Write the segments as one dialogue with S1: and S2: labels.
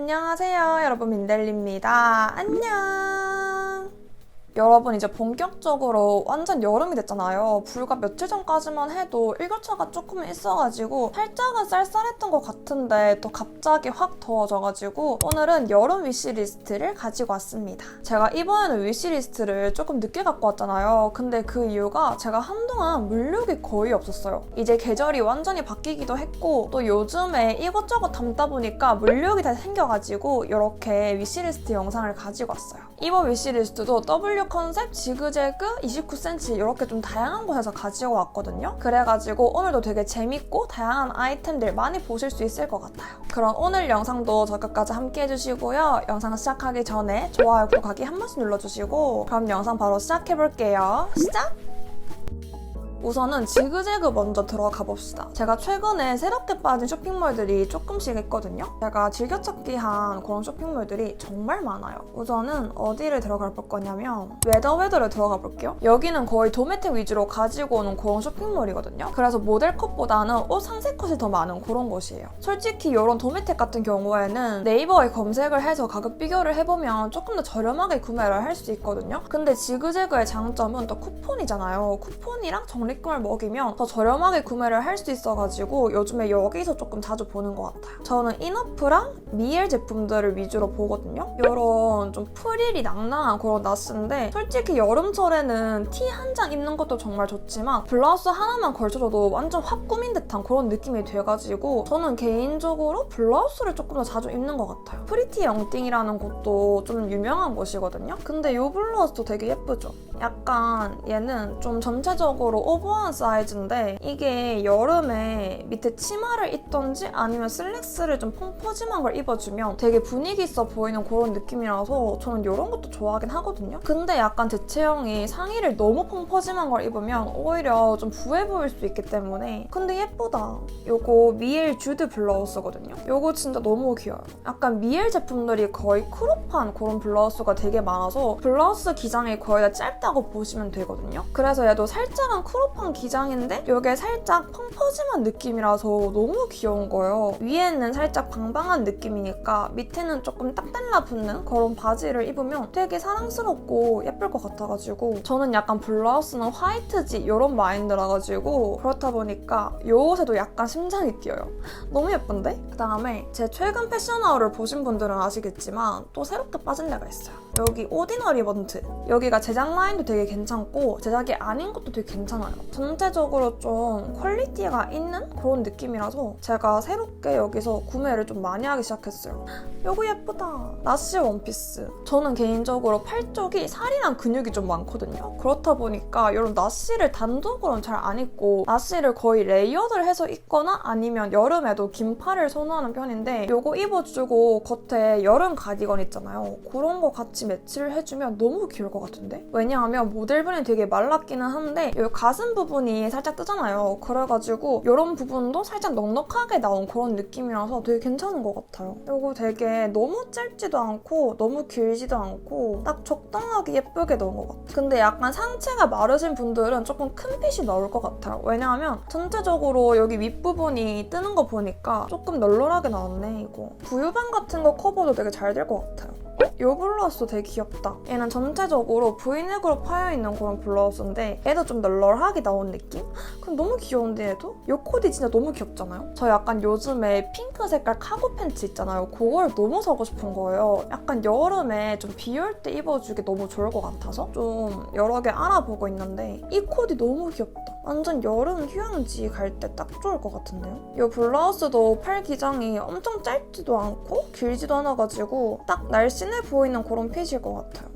S1: 안녕하세요. 여러분 민델리입니다. 안녕 여러분 이제 본격적으로 완전 여름이 됐잖아요. 불과 며칠 전까지만 해도 일교차가 조금 있어가지고 살짝은 쌀쌀했던 것 같은데 또 갑자기 확 더워져가지고 오늘은 여름 위시리스트를 가지고 왔습니다. 제가 이번에는 위시리스트를 조금 늦게 갖고 왔잖아요. 근데 그 이유가 제가 한동안 물욕이 거의 없었어요. 이제 계절이 완전히 바뀌기도 했고 또 요즘에 이것저것 담다 보니까 물욕이 다 생겨가지고 이렇게 위시리스트 영상을 가지고 왔어요. 이번 위시리스트도 W 컨셉, 지그재그, 29cm 이렇게 좀 다양한 곳에서 가지고 왔거든요. 그래가지고 오늘도 되게 재밌고 다양한 아이템들 많이 보실 수 있을 것 같아요. 그럼 오늘 영상도 저 끝까지 함께 해주시고요. 영상 시작하기 전에 좋아요, 구독하기 한 번씩 눌러주시고 그럼 영상 바로 시작해볼게요. 시작! 우선은 지그재그 먼저 들어가 봅시다. 제가 최근에 새롭게 빠진 쇼핑몰들이 조금씩 있거든요. 제가 즐겨찾기 한 그런 쇼핑몰들이 정말 많아요. 우선은 어디를 들어가 볼 거냐면 웨더웨더를 들어가 볼게요. 여기는 거의 도매텍 위주로 가지고 오는 그런 쇼핑몰이거든요. 그래서 모델 컷보다는 옷 상세 컷이 더 많은 그런 곳이에요. 솔직히 이런 도매텍 같은 경우에는 네이버에 검색을 해서 가격 비교를 해보면 조금 더 저렴하게 구매를 할 수 있거든요. 근데 지그재그의 장점은 또 쿠폰이잖아요. 쿠폰이랑 적립금을 먹이면 더 저렴하게 구매를 할 수 있어가지고 요즘에 여기서 조금 자주 보는 것 같아요. 저는 이너프랑 미엘 제품들을 위주로 보거든요. 이런 좀 프릴이 낭낭한 그런 나스인데 솔직히 여름철에는 티 한 장 입는 것도 정말 좋지만 블라우스 하나만 걸쳐줘도 완전 확 꾸민 듯한 그런 느낌이 돼가지고 저는 개인적으로 블라우스를 조금 더 자주 입는 것 같아요. 프리티 영띵이라는 곳도 좀 유명한 곳이거든요. 근데 이 블라우스도 되게 예쁘죠? 약간 얘는 좀 전체적으로 오버한 사이즈인데 이게 여름에 밑에 치마를 입던지 아니면 슬랙스를 좀 펑퍼짐한 걸 입어주면 되게 분위기 있어 보이는 그런 느낌이라서 저는 이런 것도 좋아하긴 하거든요. 근데 약간 제 체형이 상의를 너무 펑퍼짐한 걸 입으면 오히려 좀 부해 보일 수 있기 때문에 근데 예쁘다. 요거 미엘 주드 블라우스거든요. 요거 진짜 너무 귀여워요. 약간 미엘 제품들이 거의 크롭한 그런 블라우스가 되게 많아서 블라우스 기장이 거의 다 짧다고 보시면 되거든요. 그래서 얘도 살짝은 크롭 한 기장인데 이게 살짝 펑퍼짐한 느낌이라서 너무 귀여운 거예요. 위에는 살짝 방방한 느낌이니까 밑에는 조금 딱 달라붙는 그런 바지를 입으면 되게 사랑스럽고 예쁠 것 같아가지고 저는 약간 블라우스는 화이트지 이런 마인드라 가지고 그렇다 보니까 이 옷에도 약간 심장이 뛰어요. 너무 예쁜데? 그 다음에 제 최근 패션아워를 보신 분들은 아시겠지만 또 새롭게 빠진 데가 있어요. 여기 오디너리 번트. 여기가 제작 라인도 되게 괜찮고 제작이 아닌 것도 되게 괜찮아요. 전체적으로 좀 퀄리티가 있는 그런 느낌이라서 제가 새롭게 여기서 구매를 좀 많이 하기 시작했어요. 요거 예쁘다. 나시 원피스. 저는 개인적으로 팔 쪽이 살이랑 근육이 좀 많거든요. 그렇다 보니까 이런 나시를 단독으로는 잘 안 입고 나시를 거의 레이어드를 해서 입거나 아니면 여름에도 긴 팔을 선호하는 편인데 요거 입어주고 겉에 여름 가디건 있잖아요. 그런 거 같이 매치를 해주면 너무 귀여울 것 같은데? 왜냐하면 모델분이 되게 말랐기는 한데 이 가슴 부분이 살짝 뜨잖아요. 그래가지고 이런 부분도 살짝 넉넉하게 나온 그런 느낌이라서 되게 괜찮은 것 같아요. 이거 되게 너무 짧지도 않고 너무 길지도 않고 딱 적당하게 예쁘게 넣은 것 같아요. 근데 약간 상체가 마르신 분들은 조금 큰 핏이 나올 것 같아요. 왜냐하면 전체적으로 여기 윗부분이 뜨는 거 보니까 조금 널널하게 나왔네 이거. 부유방 같은 거 커버도 되게 잘 될 것 같아요. 이 블라우스 되게 귀엽다. 얘는 전체적으로 브이넥으로 파여있는 그런 블라우스인데 얘도 좀 널널하게 나온 느낌? 그럼 너무 귀여운데 얘도? 이 코디 진짜 너무 귀엽잖아요? 저 약간 요즘에 핑크 색깔 카고 팬츠 있잖아요. 그걸 너무 사고 싶은 거예요. 약간 여름에 좀 비 올 때 입어주기 너무 좋을 것 같아서 좀 여러 개 알아보고 있는데 이 코디 너무 귀엽다. 완전 여름 휴양지 갈 때 딱 좋을 것 같은데요? 이 블라우스도 팔 기장이 엄청 짧지도 않고 길지도 않아가지고 딱 날씬해 보이는 그런 핏일 것 같아요.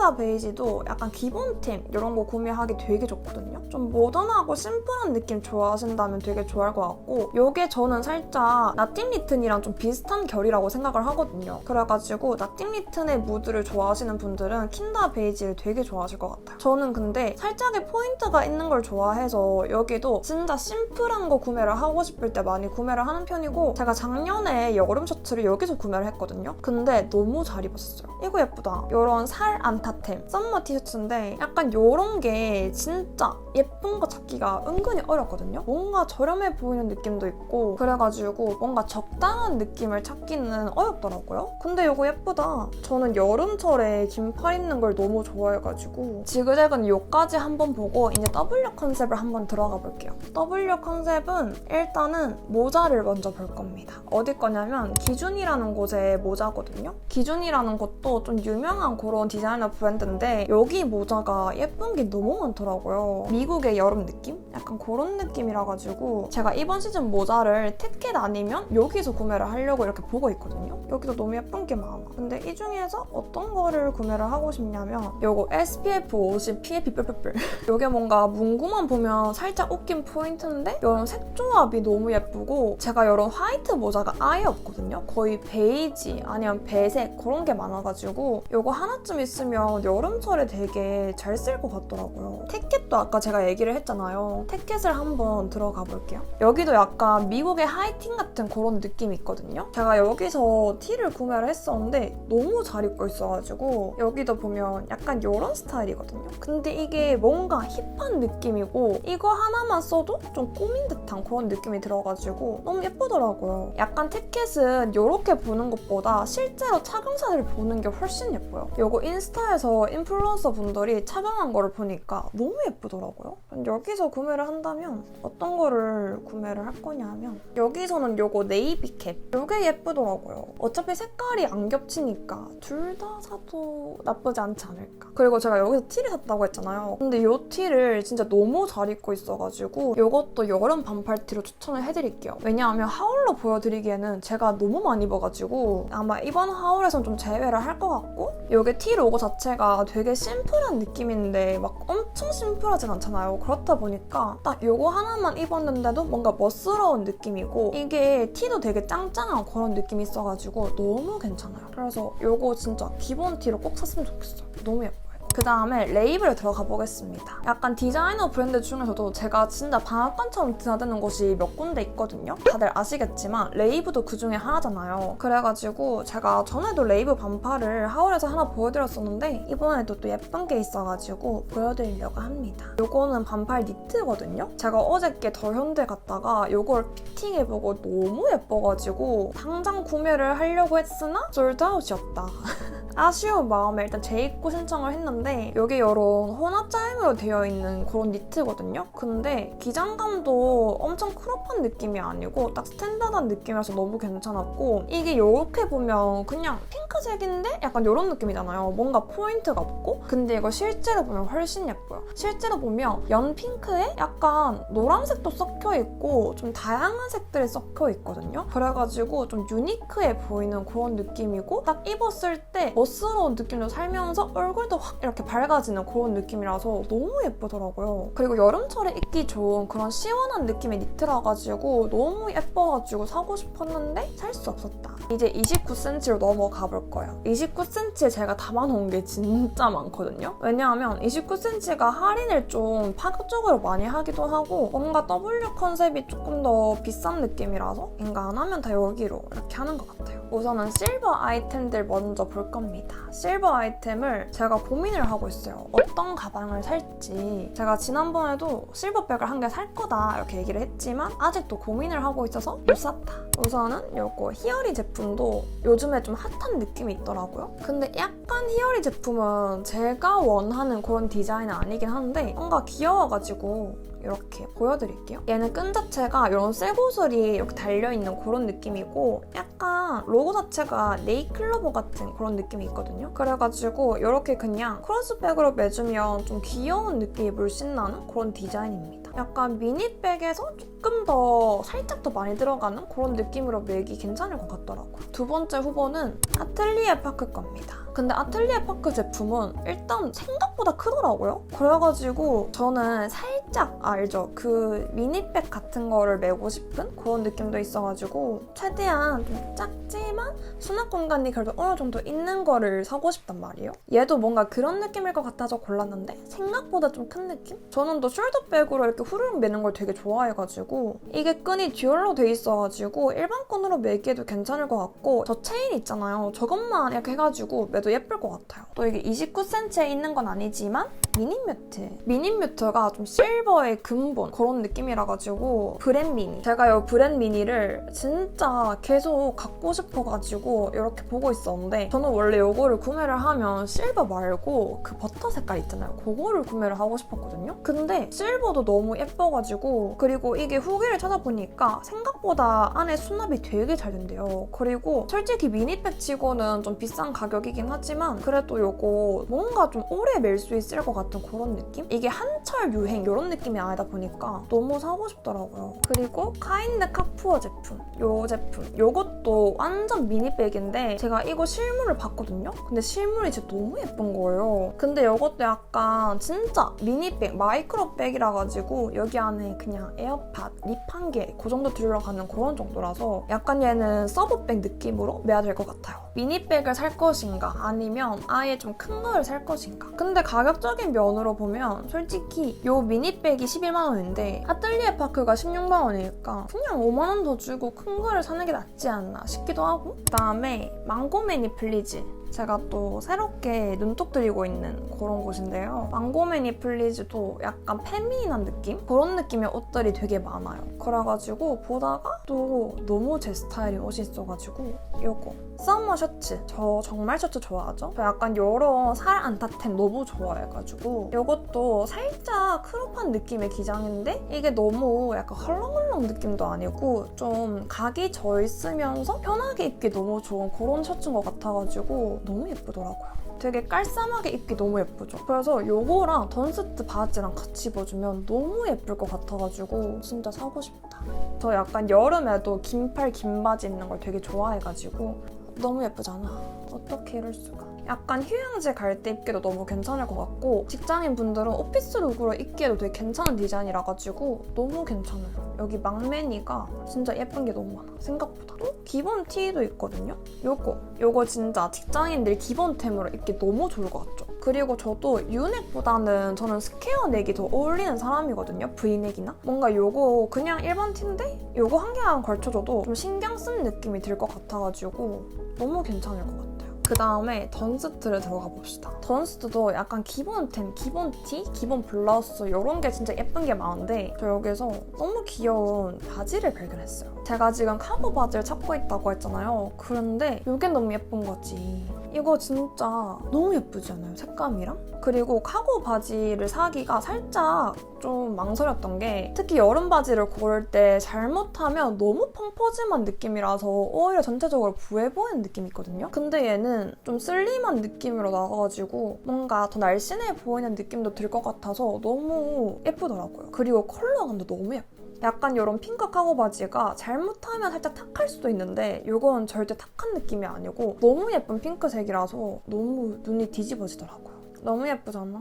S1: 킨다 베이지도 약간 기본템 이런 거 구매하기 되게 좋거든요. 좀 모던하고 심플한 느낌 좋아하신다면 되게 좋아할 것 같고 이게 저는 살짝 나띵 리튼이랑 좀 비슷한 결이라고 생각을 하거든요. 그래가지고 나띵 리튼의 무드를 좋아하시는 분들은 킨다 베이지를 되게 좋아하실 것 같아요. 저는 근데 살짝의 포인트가 있는 걸 좋아해서 여기도 진짜 심플한 거 구매를 하고 싶을 때 많이 구매를 하는 편이고 제가 작년에 여름 셔츠를 여기서 구매를 했거든요. 근데 너무 잘 입었어요. 이거 예쁘다. 이런 살안아 타템 썸머 티셔츠인데 약간 요런 게 진짜 예쁜 거 찾기가 은근히 어렵거든요. 뭔가 저렴해 보이는 느낌도 있고 그래가지고 뭔가 적당한 느낌을 찾기는 어렵더라고요. 근데 이거 예쁘다. 저는 여름철에 긴팔 입는 걸 너무 좋아해가지고 지그재그는 요까지 한번 보고 이제 W 컨셉을 한번 들어가 볼게요. W 컨셉은 일단은 모자를 먼저 볼 겁니다. 어디 거냐면 기준이라는 곳의 모자거든요. 기준이라는 곳도 좀 유명한 그런 디자이너 브랜드인데 여기 모자가 예쁜 게 너무 많더라고요. 미국의 여름 느낌? 약간 그런 느낌이라 가지고 제가 이번 시즌 모자를 티켓 아니면 여기서 구매를 하려고 이렇게 보고 있거든요. 여기도 너무 예쁜 게 많아. 근데 이 중에서 어떤 거를 구매를 하고 싶냐면 요거 SPF 50 PF 뿔뿔뿔 요게 뭔가 문구만 보면 살짝 웃긴 포인트인데 이런 색 조합이 너무 예쁘고 제가 이런 화이트 모자가 아예 없거든요. 거의 베이지 아니면 배색 그런 게 많아가지고 요거 하나쯤 있으면 여름철에 되게 잘 쓸 것 같더라고요. 티켓도 아까 제가 얘기를 했잖아요. 티켓을 한번 들어가 볼게요. 여기도 약간 미국의 하이틴 같은 그런 느낌이 있거든요. 제가 여기서 티를 구매를 했었는데 너무 잘 입고 있어가지고 여기도 보면 약간 이런 스타일이거든요. 근데 이게 뭔가 힙한 느낌이고 이거 하나만 써도 좀 꾸민 듯한 그런 느낌이 들어가지고 너무 예쁘더라고요. 약간 티켓은 이렇게 보는 것보다 실제로 착용사를 보는 게 훨씬 예뻐요. 이거 인스타 에서 인플루언서 분들이 착용한 거를 보니까 너무 예쁘더라고요. 여기서 구매를 한다면 어떤 거를 구매를 할 거냐면 여기서는 요거 네이비 캡 요게 예쁘더라고요. 어차피 색깔이 안 겹치니까 둘 다 사도 나쁘지 않지 않을까. 그리고 제가 여기서 티를 샀다고 했잖아요. 근데 요 티를 진짜 너무 잘 입고 있어가지고 요것도 여름 반팔 티로 추천을 해드릴게요. 왜냐하면 하울로 보여드리기에는 제가 너무 많이 입어가지고 아마 이번 하울에선 좀 제외를 할 것 같고 요게 티 로고 자체 가 되게 심플한 느낌인데 막 엄청 심플하진 않잖아요. 그렇다 보니까 딱 요거 하나만 입었는데도 뭔가 멋스러운 느낌이고 이게 티도 되게 짱짱한 그런 느낌이 있어가지고 너무 괜찮아요. 그래서 요거 진짜 기본 티로 꼭 샀으면 좋겠어요. 너무 예뻐요. 그 다음에 레이블에 들어가 보겠습니다. 약간 디자이너 브랜드 중에서도 제가 진짜 방앗간처럼 드나드는 곳이 몇 군데 있거든요. 다들 아시겠지만 레이브도 그 중에 하나잖아요. 그래가지고 제가 전에도 레이브 반팔을 하울에서 하나 보여드렸었는데 이번에도 또 예쁜 게 있어가지고 보여드리려고 합니다. 요거는 반팔 니트거든요. 제가 어저께 더 현대 갔다가 요걸 피팅해보고 너무 예뻐가지고 당장 구매를 하려고 했으나 솔드아웃이었다. 아쉬운 마음에 일단 재입고 신청을 했는데 여기 이런 혼합자임으로 되어 있는 그런 니트거든요. 근데 기장감도 엄청 크롭한 느낌이 아니고 딱 스탠다드한 느낌이라서 너무 괜찮았고 이게 이렇게 보면 그냥 핑크색인데 약간 이런 느낌이잖아요. 뭔가 포인트가 없고 근데 이거 실제로 보면 훨씬 예뻐요. 실제로 보면 연 핑크에 약간 노란색도 섞여 있고 좀 다양한 색들이 섞여 있거든요. 그래가지고 좀 유니크해 보이는 그런 느낌이고 딱 입었을 때 멋스러운 느낌도 살면서 얼굴도 확 이렇게 밝아지는 그런 느낌이라서 너무 예쁘더라고요. 그리고 여름철에 입기 좋은 그런 시원한 느낌의 니트라 가지고 너무 예뻐가지고 사고 싶었는데 살 수 없었다. 이제 29cm로 넘어가 볼 거예요. 29cm에 제가 담아놓은 게 진짜 많거든요. 왜냐하면 29cm가 할인을 좀 파격적으로 많이 하기도 하고 뭔가 W 컨셉이 조금 더 비싼 느낌이라서 인가 안 하면 다 여기로 이렇게 하는 것 같아요. 우선은 실버 아이템들 먼저 볼 겁니다. 실버 아이템을 제가 고민을 하고 있어요. 어떤 가방을 살지. 제가 지난번에도 실버백을 한 개 살 거다 이렇게 얘기를 했지만 아직도 고민을 하고 있어서 못 샀다. 우선은 이거 히어리 제품도 요즘에 좀 핫한 느낌이 있더라고요. 근데 약간 히어리 제품은 제가 원하는 그런 디자인은 아니긴 한데 뭔가 귀여워가지고 이렇게 보여드릴게요. 얘는 끈 자체가 이런 쇠고슬이 이렇게 달려있는 그런 느낌이고 약간 로고 자체가 네이클로버 같은 그런 느낌이 있거든요. 그래가지고 이렇게 그냥 크로스백으로 매주면 좀 귀여운 느낌이 물씬 나는 그런 디자인입니다. 약간 미니백에서 조금 더 살짝 더 많이 들어가는 그런 느낌으로 매기 괜찮을 것 같더라고요. 두 번째 후보는 아틀리에 파크 겁니다. 근데 아틀리에 파크 제품은 일단 생각보다 크더라고요. 그래가지고 저는 살짝 알죠. 그 미니백 같은 거를 메고 싶은 그런 느낌도 있어가지고 최대한 좀 작지 하지만 수납 공간이 그래도 어느 정도 있는 거를 사고 싶단 말이에요. 얘도 뭔가 그런 느낌일 것 같아서 골랐는데 생각보다 좀 큰 느낌? 저는 또 숄더백으로 이렇게 후루룩 매는 걸 되게 좋아해가지고 이게 끈이 듀얼로 돼 있어가지고 일반 끈으로 매기에도 괜찮을 것 같고 저 체인 있잖아요. 저것만 이렇게 해가지고 매도 예쁠 것 같아요. 또 이게 29cm에 있는 건 아니지만 미니 뮤트. 미니 뮤트가 좀 실버의 근본 그런 느낌이라 가지고 브랜 미니. 제가 이 브랜 미니를 진짜 계속 갖고 싶어 가지고 이렇게 보고 있었는데 저는 원래 이거를 구매를 하면 실버 말고 그 버터 색깔 있잖아요. 그거를 구매를 하고 싶었거든요. 근데 실버도 너무 예뻐가지고 그리고 이게 후기를 찾아보니까 생각보다 안에 수납이 되게 잘 된대요. 그리고 솔직히 미니백 치고는 좀 비싼 가격이긴 하지만 그래도 이거 뭔가 좀 오래 멜 수 있을 것 같은 그런 느낌? 이게 한철 유행 이런 느낌이 아니다 보니까 너무 사고 싶더라고요. 그리고 카인드 카푸어 제품 이 제품 이것도 완전 미니백인데 제가 이거 실물을 봤거든요. 근데 실물이 진짜 너무 예쁜 거예요. 근데 이것도 약간 진짜 미니백 마이크로백이라 가지고 여기 안에 그냥 에어팟 립 한 개 그 정도 들어가는 그런 정도라서 약간 얘는 서브백 느낌으로 매야 될 것 같아요. 미니백을 살 것인가 아니면 아예 좀큰 거를 살 것인가. 근데 가격적인 면으로 보면 솔직히 이 미니백이 11만 원인데 아틀리에 파크가 16만 원이니까 그냥 5만 원 더 주고 큰 거를 사는 게 낫지 않나 싶기도 하고 그 다음에 망고매니 플리즈 제가 또 새롭게 눈독 들이고 있는 그런 곳인데요. 망고매니 플리즈도 약간 페미닌한 느낌? 그런 느낌의 옷들이 되게 많아요. 그래가지고 보다가 또 너무 제 스타일이 옷이 있어가지고 이거 서머 셔츠 저 정말 셔츠 좋아하죠? 저 약간 이런 살 안타템 너무 좋아해가지고 이것도 살짝 크롭한 느낌의 기장인데 이게 너무 약간 헐렁헐렁 느낌도 아니고 좀 각이 져 있으면서 편하게 입기 너무 좋은 그런 셔츠인 것 같아가지고 너무 예쁘더라고요. 되게 깔쌈하게 입기 너무 예쁘죠. 그래서 요거랑 던스트 바지랑 같이 입어주면 너무 예쁠 것 같아가지고 진짜 사고 싶다. 저 약간 여름에도 긴팔 긴 바지 입는 걸 되게 좋아해가지고 너무 예쁘잖아. 어떻게 이럴 수가. 약간 휴양지 갈 때 입기도 너무 괜찮을 것 같고 직장인 분들은 오피스 룩으로 입기에도 되게 괜찮은 디자인이라 가지고 너무 괜찮아요. 여기 막매니가 진짜 예쁜 게 너무 많아. 생각보다. 또 기본 티도 있거든요. 요거. 요거 진짜 직장인들 기본템으로 입기 너무 좋을 것 같죠? 그리고 저도 유넥보다는 저는 스퀘어 넥이 더 어울리는 사람이거든요. V넥이나. 뭔가 요거 그냥 일반 티인데 요거 한 개만 걸쳐줘도 좀 신경 쓴 느낌이 들 것 같아가지고 너무 괜찮을 것 같아요. 그 다음에 던스트를 들어가 봅시다. 던스트도 약간 기본템, 기본 티, 기본 블라우스 이런 게 진짜 예쁜 게 많은데 저 여기서 너무 귀여운 바지를 발견했어요. 제가 지금 카고 바지를 찾고 있다고 했잖아요. 그런데 이게 너무 예쁜 거지. 이거 진짜 너무 예쁘지 않아요? 색감이랑? 그리고 카고 바지를 사기가 살짝 좀 망설였던 게 특히 여름 바지를 고를 때 잘못하면 너무 펑퍼짐한 느낌이라서 오히려 전체적으로 부해 보이는 느낌이 있거든요. 근데 얘는 좀 슬림한 느낌으로 나가가지고 뭔가 더 날씬해 보이는 느낌도 들 것 같아서 너무 예쁘더라고요. 그리고 컬러감도 너무 예뻐. 약간 이런 핑크 카고 바지가 잘못하면 살짝 탁할 수도 있는데 이건 절대 탁한 느낌이 아니고 너무 예쁜 핑크색이라서 너무 눈이 뒤집어지더라고요. 너무 예쁘잖아.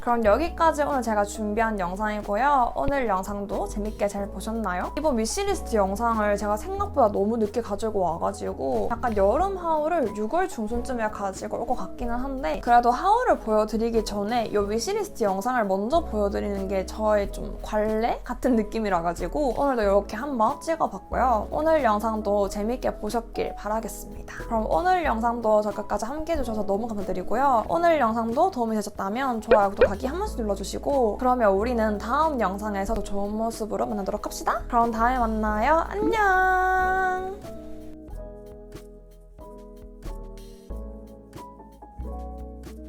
S1: 그럼 여기까지 오늘 제가 준비한 영상이고요. 오늘 영상도 재밌게 잘 보셨나요? 이번 위시리스트 영상을 제가 생각보다 너무 늦게 가지고 와가지고 약간 여름 하울을 6월 중순쯤에 가지고 올 것 같기는 한데 그래도 하울을 보여드리기 전에 이 위시리스트 영상을 먼저 보여드리는 게 저의 좀 관례 같은 느낌이라 가지고 오늘도 이렇게 한번 찍어봤고요. 오늘 영상도 재밌게 보셨길 바라겠습니다. 그럼 오늘 영상도 저 끝까지 함께 해주셔서 너무 감사드리고요. 오늘 영상도 도움이 되셨다면 좋아요, 구독 하기 한 번씩 눌러주시고 그러면 우리는 다음 영상에서 더 좋은 모습으로 만나도록 합시다. 그럼 다음에 만나요. 안녕!